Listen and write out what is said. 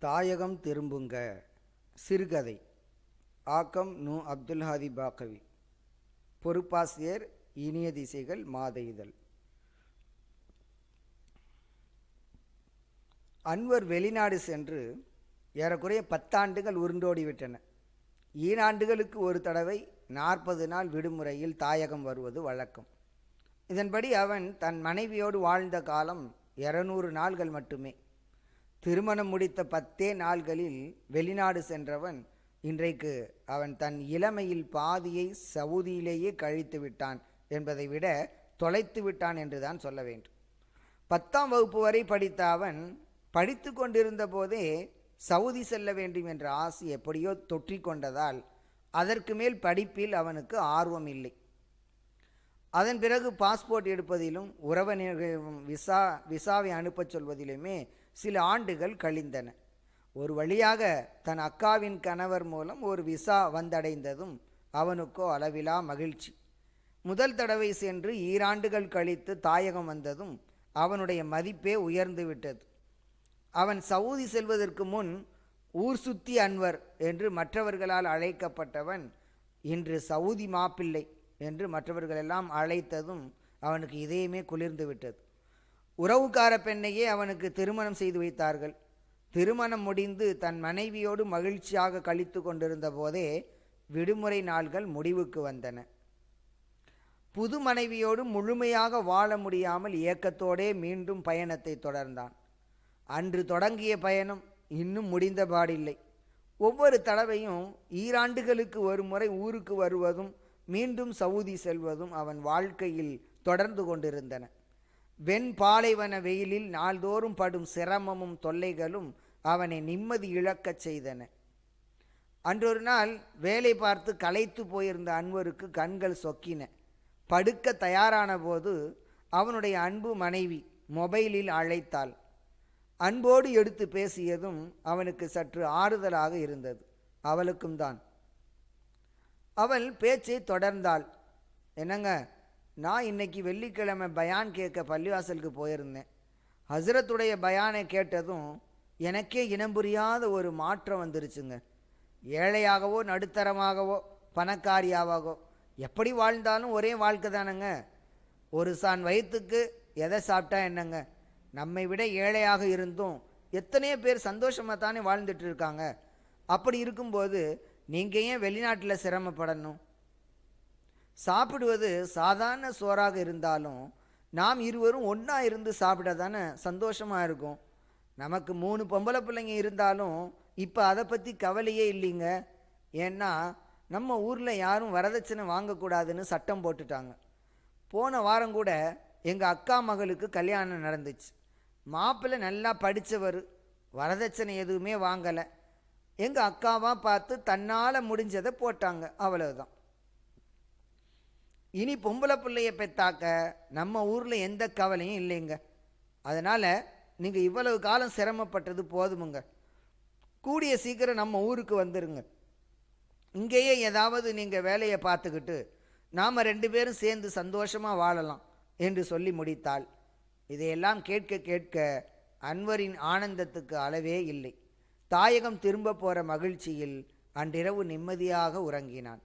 தாயகம் திரும்புங்க. சிறுகதை. ஆக்கம் நு அப்துல் ஹாதி பாக்கவி. பொறுப்பாசிரியர் இனிய திசைகள் மாத இதழ். அன்வர் வெளிநாடு சென்று ஏறக்குறைய பத்தாண்டுகள் உருண்டோடிவிட்டன ஈனாண்டுகளுக்கு ஒரு தடவை நாற்பது நாள் விடுமுறையில் தாயகம் வருவது வழக்கம். இதன்படி அவன் தன் மனைவியோடு வாழ்ந்த காலம் இருநூறு நாள்கள் மட்டுமே. திருமணம் முடித்த பத்தே நாள்களில் வெளிநாடு சென்றவன் இன்றைக்கு அவன் தன் இளமையில் பாதியை சவுதியிலேயே கழித்து விட்டான் என்பதை விட தொலைத்து விட்டான் என்றுதான் சொல்ல வேண்டும். பத்தாம் வகுப்பு வரை படித்த அவன் படித்து கொண்டிருந்த போதே சவுதி செல்ல வேண்டும் என்ற ஆசை எப்படியோ தொற்றி கொண்டதால் அதற்கு மேல் படிப்பில் அவனுக்கு ஆர்வம் இல்லை. அதன் பிறகு பாஸ்போர்ட் எடுப்பதிலும் உறவினர்கள் விசா விசாவை அனுப்பச் சொல்வதிலுமே சில ஆண்டுகள் கழிந்தன. ஒரு வழியாக தன் அக்காவின் கணவர் மூலம் ஒரு விசா வந்தடைந்ததும் அவனுக்கோ அளவிலா மகிழ்ச்சி. முதல் தடவை சென்று ஈராண்டுகள் கழித்து தாயகம் வந்ததும் அவனுடைய மதிப்பே உயர்ந்து விட்டது. அவன் சவுதி செல்வதற்கு முன் ஊர் சுத்தி அன்வர் என்று மற்றவர்களால் அழைக்கப்பட்டவன் இன்று சவுதி மாப்பிள்ளை என்று மற்றவர்களெல்லாம் அழைத்ததும் அவனுக்கு இதயமே குளிர்ந்து விட்டது. உறவுக்கார பெண்ணையே அவனுக்கு திருமணம் செய்து வைத்தார்கள். திருமணம் முடிந்து தன் மனைவியோடு மகிழ்ச்சியாக கழித்து கொண்டிருந்த போதே விடுமுறை நாள்கள் முடிவுக்கு வந்தன. புது மனைவியோடு முழுமையாக வாழ முடியாமல் ஏக்கத்தோடே மீண்டும் பயணத்தை தொடர்ந்தான். அன்று தொடங்கிய பயணம் இன்னும் முடிந்தபாடில்லை ஒவ்வொரு தடவையும் ஈராண்டுகளுக்கு ஒரு முறை ஊருக்கு வருவதும் மீண்டும் சவுதி செல்வதும் அவன் வாழ்க்கையில் தொடர்ந்து கொண்டிருந்தன. வெண் பாலைவன வெயிலில் நாள்தோறும் படும் சிரமமும் தொல்லைகளும் அவனை நிம்மதி இழக்கச் செய்தன. அன்றொரு நாள் வேலை பார்த்து களைத்து போயிருந்த அன்வருக்கு கண்கள் சொக்கின. படுக்க தயாரான போது அவனுடைய அன்பு மனைவி மொபைலில் அழைத்தாள். அன்போடு எடுத்து பேசியதும் அவனுக்கு சற்று ஆறுதலாக இருந்தது. அவளுக்கும் தான். அவள் பேச்சை தொடர்ந்தாள். என்னங்க நான் இன்னைக்கு வெள்ளிக்கிழமை பயான் கேட்க பள்ளிவாசலுக்கு போயிருந்தேன். ஹசரத்துடைய பயானை கேட்டதும் எனக்கே இனம் புரியாத ஒரு மாற்றம் வந்துருச்சுங்க. ஏழையாகவோ நடுத்தரமாகவோ பணக்காரியாகவோ எப்படி வாழ்ந்தாலும் ஒரே வாழ்க்கை தானங்க. ஒரு சான் வயிற்றுக்கு எதை சாப்பிட்டா என்னங்க? நம்மை விட ஏழையாக இருந்தும் எத்தனையோ பேர் சந்தோஷமாக தானே வாழ்ந்துட்டு இருக்காங்க. அப்படி இருக்கும்போது நீங்கள் ஏன் வெளிநாட்டில் சிரமப்படணும்? சாப்பிடுவது சாதாரண சோறாக இருந்தாலும் நாம் இருவரும் ஒன்றா இருந்து சாப்பிட தானே சந்தோஷமாக இருக்கும். நமக்கு மூணு பொம்பளை பிள்ளைங்க இருந்தாலும் இப்போ அதை பற்றி கவலையே இல்லைங்க. ஏன்னா நம்ம ஊரில் யாரும் வரதட்சணை வாங்கக்கூடாதுன்னு சட்டம் போட்டுட்டாங்க. போன வாரம் கூட எங்கள் அக்கா மகளுக்கு கல்யாணம் நடந்துச்சு. மாப்பிள்ளை நல்லா படித்தவர் வரதட்சணை எதுவுமே வாங்கலை. எங்கள் அக்காவாக பார்த்து தன்னால் முடிஞ்சதை போட்டாங்க அவ்வளவுதான். இனி பொம்பளை பிள்ளைய பெத்தாக்க நம்ம ஊரில் எந்த கவலையும் இல்லைங்க. அதனால் நீங்கள் இவ்வளவு காலம் சிரமப்பட்டது போதுமுங்க. கூடிய சீக்கிரம் நம்ம ஊருக்கு வந்துருங்க. இங்கேயே ஏதாவது நீங்கள் வேலையை பார்த்துக்கிட்டு நாம் ரெண்டு பேரும் சேர்ந்து சந்தோஷமாக வாழலாம் என்று சொல்லி முடித்தாள் இதையெல்லாம் கேட்க கேட்க அன்வரின் ஆனந்தத்துக்கு அளவே இல்லை. தாயகம் திரும்ப போகிற மகிழ்ச்சியில் அன்றிரவு நிம்மதியாக உறங்கினான்.